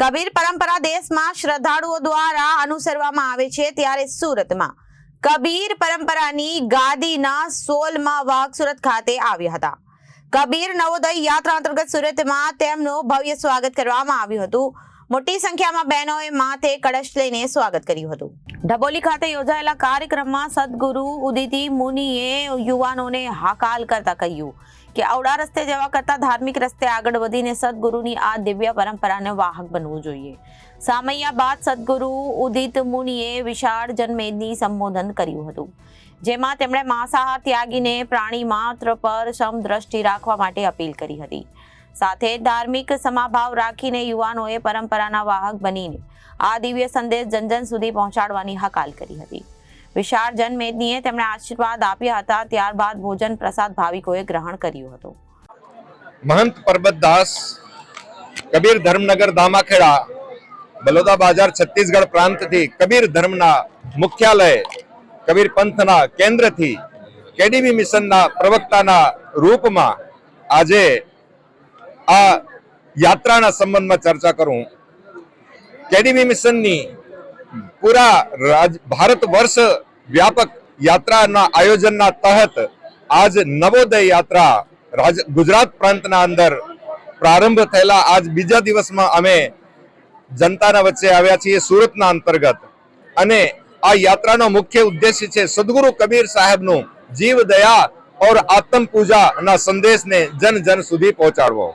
કબીર પરંપરા દેશમાં શ્રદ્ધાળુઓ દ્વારા અનુસરવામાં આવે છે ત્યારે સુરતમાં. કબીર પરંપરાની ગાદીના સોલમાં વાઘ સુરત ખાતે આવ્યા હતા. કબીર નવોદય યાત્રા અંતર્ગત સુરતમાં તેમનું ભવ્ય સ્વાગત કરવામાં આવ્યું હતું. મોટી સંખ્યામાં બહેનોએ માથે કળશ લઈને સ્વાગત કર્યું હતું. ઢબોલી ખાતે યોજાયેલા કાર્યક્રમમાં સદગુરુ ઉદિતિ મુનિએ યુવાનોને હાકાલ કરતા કહ્યું. કે અવડા રસ્તે જવા કરતા ધાર્મિક રસ્તે આગળ વધીને સદગુરુની આ દિવ્ય પરંપરાને વાહક બનવું જોઈએ. સામૈયા બાદ સદગુરુ ઉદિત મુનિએ વિશાળ જનમેદની સંબોધન કર્યું હતું, જેમાં તેમણે માંસાહાર ત્યાગીને પ્રાણી માત્ર પર સમદ્રષ્ટિ રાખવા માટે અપીલ કરી હતી. સાથે ધાર્મિક સમાભાવ રાખીને યુવાનોએ પરંપરાના વાહક બનીને આ દિવ્ય સંદેશ જન જન સુધી પહોંચાડવાની હકાલ કરી હતી. વિશાળ જનમેદનીએ તેમણે આશીર્વાદ આપ્યા હતા. ત્યારબાદ ભોજન પ્રસાદ ભાવિકોએ ગ્રહણ કર્યું હતું. મહંત પરબતદાસ, કબીર ધર્મનગર દામાખેડા, બલોદા બાજાર છત્તીસગઢ પ્રાંતથી કબીર ધર્મના મુખ્યાલય, કબીર પંથના કેન્દ્રથી કેડીબી મિશનના પ્રવક્તાના રૂપમાં આજે આ યાત્રાના સંબંધમાં ચર્ચા કરું. કેડીબી મિશનની પૂરા રાજ, ભારત વર્ષ વ્યાપક યાત્રાના આયોજનના તહત આજ નવોદય યાત્રા રાજ, ગુજરાત પ્રાંતના અંદર પ્રારંભ થયેલા. આજ બીજા દિવસમાં અમે જનતાના વચ્ચે આવ્યા છીએ સુરતના અંતર્ગત. અને આ યાત્રાનો મુખ્ય ઉદ્દેશ્ય છે સદગુરુ કબીર સાહેબનું જીવ દયા ઓર આત્મ પૂજાના સંદેશને જન જન સુધી પહોંચાડવો.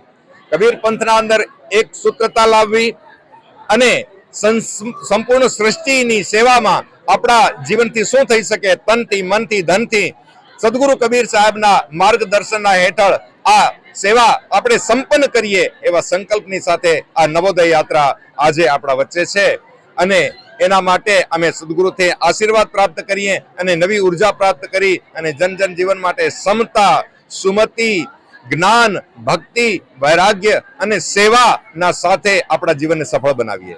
કબીર પંથના અંદર એક સૂત્રતા લાવવી અને સંપૂર્ણ સૃષ્ટિની સેવામાં આપણા જીવનથી શું થઈ શકે? તનથી, મનથી, ધનથી. સદગુરુ કબીર સાહેબના માર્ગદર્શનના હેઠળ આ સેવા આપણે સંપન્ન કરીએ એવા સંકલ્પની સાથે આ નવોદય યાત્રા આજે આપણા વચ્ચે છે. અને એના માટે અમે સદગુરુથી આશીર્વાદ પ્રાપ્ત કરીએ અને નવી ઊર્જા પ્રાપ્ત કરી અને જન જન જીવન માટે સમતા, સુમતિ, જ્ઞાન, ભક્તિ, વૈરાગ્ય અને સેવાના સાથે આપણા જીવનને સફળ બનાવીએ.